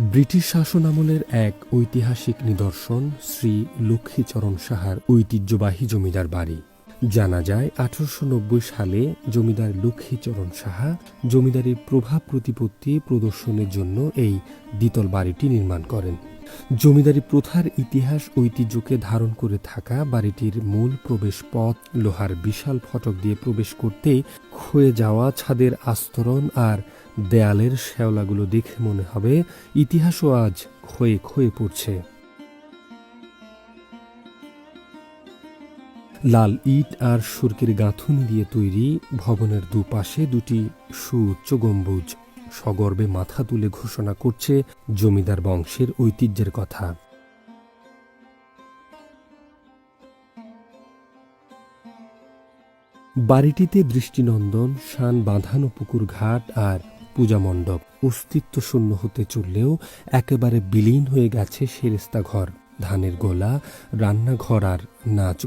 British শাসন আমলের এক ঐতিহাসিক নিদর্শন শ্রী লক্ষ্মীচরণ সাহার ঐতিহ্যবাহী জমিদার বাড়ি। জানা যায়, আঠারোশো নব্বই সালে জমিদার লক্ষ্মীচরণ সাহা জমিদারির প্রভাব প্রতিপত্তি প্রদর্শনের জন্য এই দ্বিতল বাড়িটি নির্মাণ করেন। জমিদারি প্রথার ইতিহাস ঐতিহ্যকে ধারণ করে থাকা বাড়িটির মূল প্রবেশ পথ লোহার বিশাল ফটক দিয়ে প্রবেশ করতেই ক্ষয়ে যাওয়া ছাদের আস্তরণ আর দেয়ালের শ্যাওলাগুলো দেখে মনে হবে ইতিহাসও আজ ক্ষয়ে ক্ষয়ে পড়ছে। লাল ইট আর সুরকির গাঁথুনি দিয়ে তৈরি ভবনের দুপাশে দুটি সুউচ্চ গম্বুজ। সগর্বে মাথা তুলে ঘোষণা করছে জমিদার বংশের ঐতিহ্যের কথা। বাড়িটিতে দৃষ্টিনন্দন, শান বাঁধানো পুকুর ঘাট আর পূজা মণ্ডপ অস্তিত্ব শূন্য হতে চললেও একেবারে বিলীন হয়ে গেছে সেরেস্তা ঘর ধানের গোলা, রান্নাঘর আর নাচ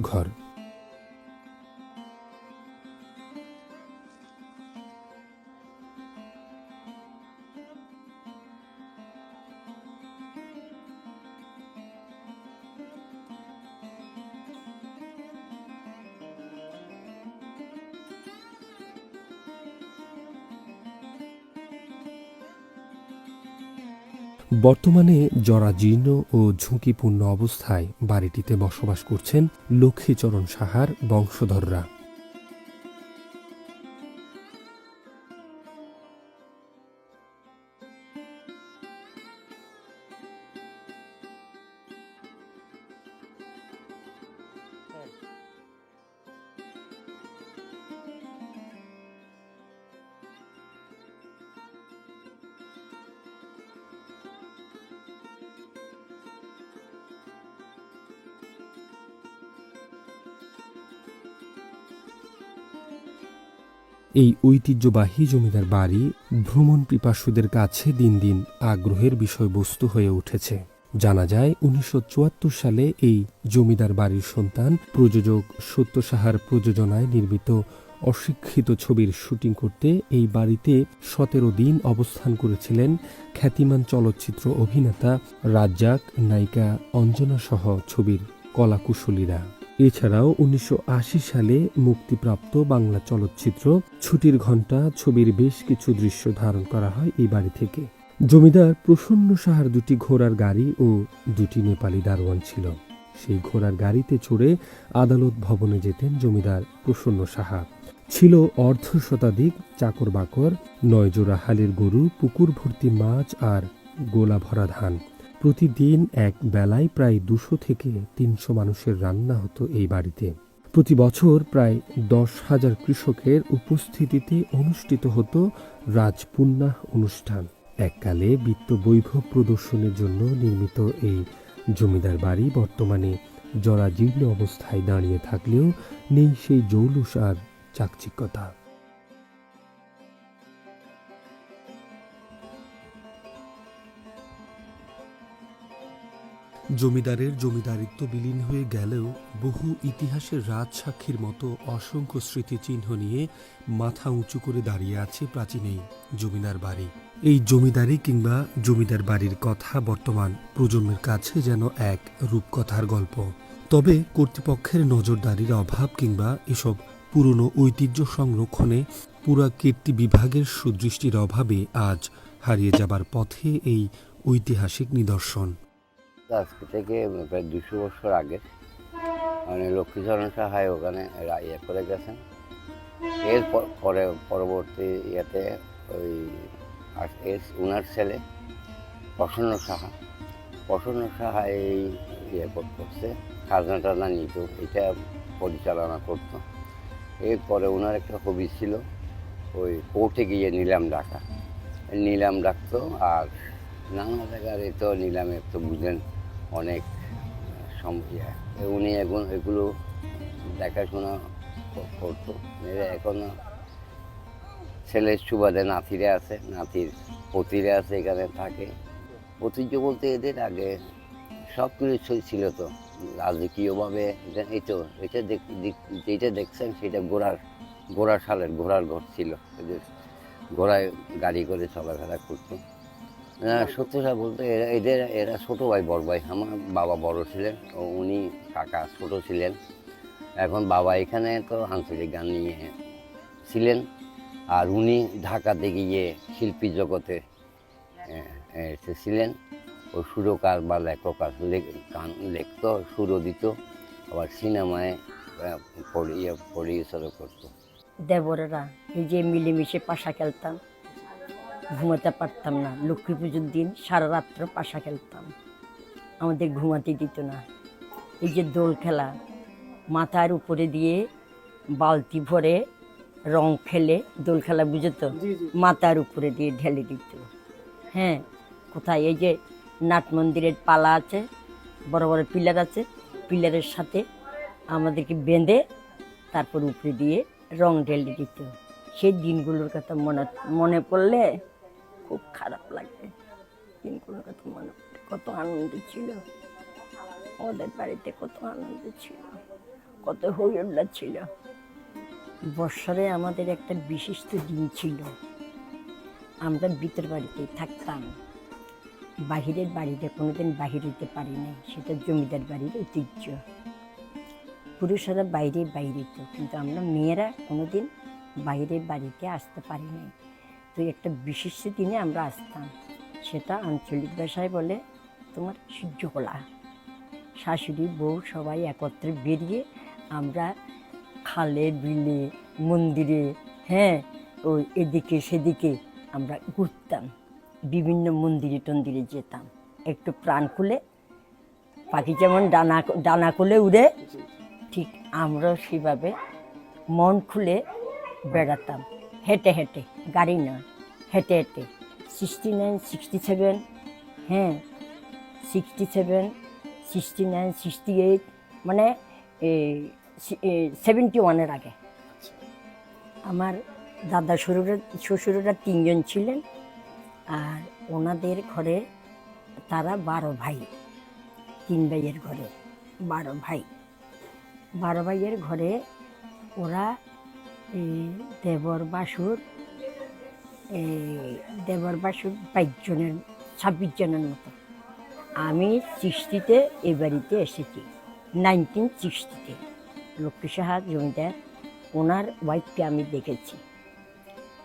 বর্তমানে জরাজীর্ণ ও ঝুঁকিপূর্ণ অবস্থায় বাড়িটিতে বসবাস করছেন লক্ষ্মীচরণ সাহার বংশধররা। এই ঐতিহ্যবাহী জমিদার বাড়ি ভ্রমণ পিপাসুদের কাছে দিন দিন আগ্রহের বিষয়বস্তু হয়ে উঠেছে। জানা যায়, উনিশশো চুয়াত্তর সালে এই জমিদার বাড়ির সন্তান প্রযোজক সত্য সাহার প্রযোজনায় নির্মিত অশিক্ষিত ছবির শুটিং করতে এই বাড়িতে সতেরো দিন অবস্থান করেছিলেন খ্যাতিমান চলচ্চিত্র অভিনেতা রাজ্জাক নায়িকা অঞ্জনা সহ ছবির কলাকুশলীরা। এছাড়াও উনিশশো আশি সালে মুক্তিপ্রাপ্ত বাংলা চলচ্চিত্র ছুটির ঘণ্টা ছবির বেশ কিছু দৃশ্য ধারণ করা হয় এই বাড়ি থেকে। জমিদার প্রসন্ন সাহার দুটি ঘোড়ার গাড়ি ও দুটি নেপালি দারোয়ান ছিল। সেই ঘোড়ার গাড়িতে চড়ে আদালত ভবনে যেতেন জমিদার প্রসন্ন সাহা। ছিল অর্ধ শতাধিক চাকর বাকর নয় জোড়া হালের গরু, পুকুর ভর্তি মাছ আর গোলা ভরা ধান। প্রতিদিন এক বেলায় প্রায় দুশো থেকে তিনশো মানুষের রান্না হতো এই বাড়িতে। প্রতি বছর প্রায় দশ হাজার কৃষকের উপস্থিতিতে অনুষ্ঠিত হতো রাজপুন্নাহ অনুষ্ঠান। এককালে বিত্ত বৈভব প্রদর্শনের জন্য নির্মিত এই জমিদার বাড়ি বর্তমানে জরাজীর্ণ অবস্থায় দাঁড়িয়ে থাকলেও নেই সেই জৌলুস আর চাকচিক্যতা। জমিদারের জমিদারিত্ব বিলীন হয়ে গেলেও বহু ইতিহাসের রাজসাক্ষীর মতো অসংখ্য স্মৃতিচিহ্ন নিয়ে মাথা উঁচু করে দাঁড়িয়ে আছে প্রাচীন এই জমিদার বাড়ি। এই জমিদারি কিংবা জমিদার বাড়ির কথা বর্তমান প্রজন্মের কাছে যেন এক রূপকথার গল্প। তবে কর্তৃপক্ষের নজরদারির অভাব কিংবা এসব পুরনো ঐতিহ্য সংরক্ষণে পুরা কীর্তি বিভাগের সুদৃষ্টির অভাবে আজ হারিয়ে যাবার পথে এই ঐতিহাসিক নিদর্শন। আজকে থেকে প্রায় দুশো বছর আগে মানে লক্ষ্মীচরণ সাহায় ওখানে ইয়ে করে গেছেন। এর পরে, পরবর্তী ইয়েতে ওই এর উনার ছেলে, প্রসন্ন সাহা। প্রসন্ন সাহা এই ইয়ে কর- করছে, খাজনা টাজনা নিত, এটা পরিচালনা করতো। এরপরে ওনার একটা হবি ছিল, ওই কোর্টে গিয়ে নিলাম ডাকা। নিলাম ডাকতো, আর নানা জায়গার এ তো নিলামে তো বুঝলেন অনেক সম- ইয়ে, উনি এখন এগুলো দেখাশোনা করতো। এরা এখনও ছেলের সুবাদে নাতিরা আছে নাতির পতিরা আছে এখানে থাকে। ঐতিহ্য বলতে এদের আগে সব কিছু ছিল তো। রাজকীয়ভাবে এই তো এটা যেটা দেখছেন সেটা ঘোড়ার ঘোড়ার সালের ঘোড়ার ঘর ছিল। এদের ঘোড়ায় গাড়ি করে চলাফেরা করতো। না সত্যটা বলতে এরা এদের এরা ছোট ভাই, বড় ভাই। আমার বাবা বড় ছিলেন ও উনি কাকা ছোট ছিলেন। এখন বাবা এখানে তো আঞ্চলিক গান নিয়ে ছিলেন। আর উনি ঢাকাতে গিয়ে শিল্পী জগতে এসেছিলেন ও সুরকার বা লেখক গান লিখতো সুরও দিত, আবার সিনেমায় পরিচালনা করতো। দেবরেরা, এই যে মিলেমিশে পাশা খেলতাম। ঘুমাতে পারতাম না। লক্ষ্মী পুজোর দিন সারা রাত্র পাশা খেলতাম। আমাদের ঘুমাতে দিত না। এই যে দোল খেলা মাথার উপরে দিয়ে বালতি ভরে রং ফেলে দোল খেলা বুঝো তো মাথার উপরে দিয়ে ঢেলে দিত। হ্যাঁ কোথায়? এই যে নাট মন্দিরের পালা আছে বড় বড় পিলার আছে পিলারের সাথে আমাদেরকে বেঁধে তারপর উপরে দিয়ে রং ঢেলে দিত। সেই দিনগুলোর কথা মনে মনে পড়লে খুব খারাপ লাগে মনে কত আনন্দ ছিল। আমাদের বাড়িতে কত আনন্দ ছিল, কত হইল্লা ছিল। বৎসরে আমাদের একটা বিশিষ্ট দিন ছিল। আমরা ভিতর বাড়িতেই থাকতাম। বাহিরের বাড়িতে কোনোদিন বাহির হইতে পারি নাই, সেটা জমিদার বাড়ির ঐতিহ্য। পুরুষেরা বাইরে বাইরে তো, কিন্তু আমরা মেয়েরা কোনোদিন বাইরের বাড়িতে আসতে পারি নাই। তো একটা বিশিষ্ট দিনে আমরা আসতাম সেটা আঞ্চলিক ভাষায় বলে তোমার সূর্যকলা। শাশুড়ি বউ সবাই একত্রে বেরিয়ে আমরা খালে বিলে মন্দিরে হ্যাঁ ওই এদিকে সেদিকে আমরা ঘুরতাম। বিভিন্ন মন্দিরে টন্দিরে যেতাম। একটু প্রাণ খুলে পাখি যেমন ডানা ডানা খুলে উড়ে ঠিক আমরাও সেভাবে মন খুলে বেড়াতাম। হেঁটে হেঁটে, গাড়ি নয়, হেঁটে হেঁটে। সিক্সটি নাইন সিক্সটি সেভেন হ্যাঁ sixty seven sixty nine sixty eight মানে সেভেন্টি ওয়ানের আগে। আমার দাদা শ্বশুরের, শ্বশুরেরা তিনজন ছিলেন আর ওনাদের ঘরে তারা বারো ভাই, তিন ভাইয়ের ঘরে, বারো ভাই। বারো ভাইয়ের ঘরে ওরা এই দেবর বাসুর, এই দেবর বাসুর বাইশ জনের, ছাব্বিশ জনের মতো। আমি সিক্সটিতে এই বাড়িতে এসেছি, নাইনটিন সিক্সটিতে। লক্ষ্মী সাহা জমিদার, ওনার ওয়াইফকে আমি দেখেছি,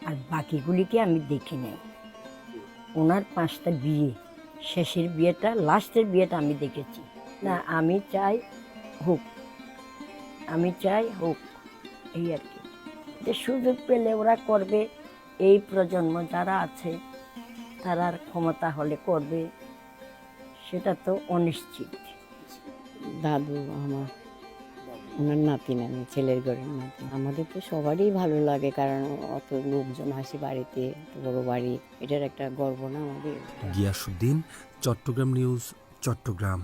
আর বাকিগুলিকে আমি দেখি নাই। ওনার পাঁচটা বিয়ে, শেষের বিয়েটা, লাস্টের বিয়েটা আমি দেখেছি। না আমি চাই হোক, আমি চাই হোক, এই আর কি। যে সুযোগ পেলে ওরা করবে এই প্রজন্ম যারা আছে তারার ক্ষমতা হলে করবে সেটা তো অনিশ্চিত। দাদু আমার ওনার নাতি নানি ছেলের ঘরের নাতি। আমাদের তো সবারই ভালো লাগে কারণ অত লোকজন আসে বাড়িতে বড় বাড়ি এটার একটা গর্ব না আমাদের? গিয়াসুদ্দিন চট্টগ্রাম নিউজ চট্টগ্রাম।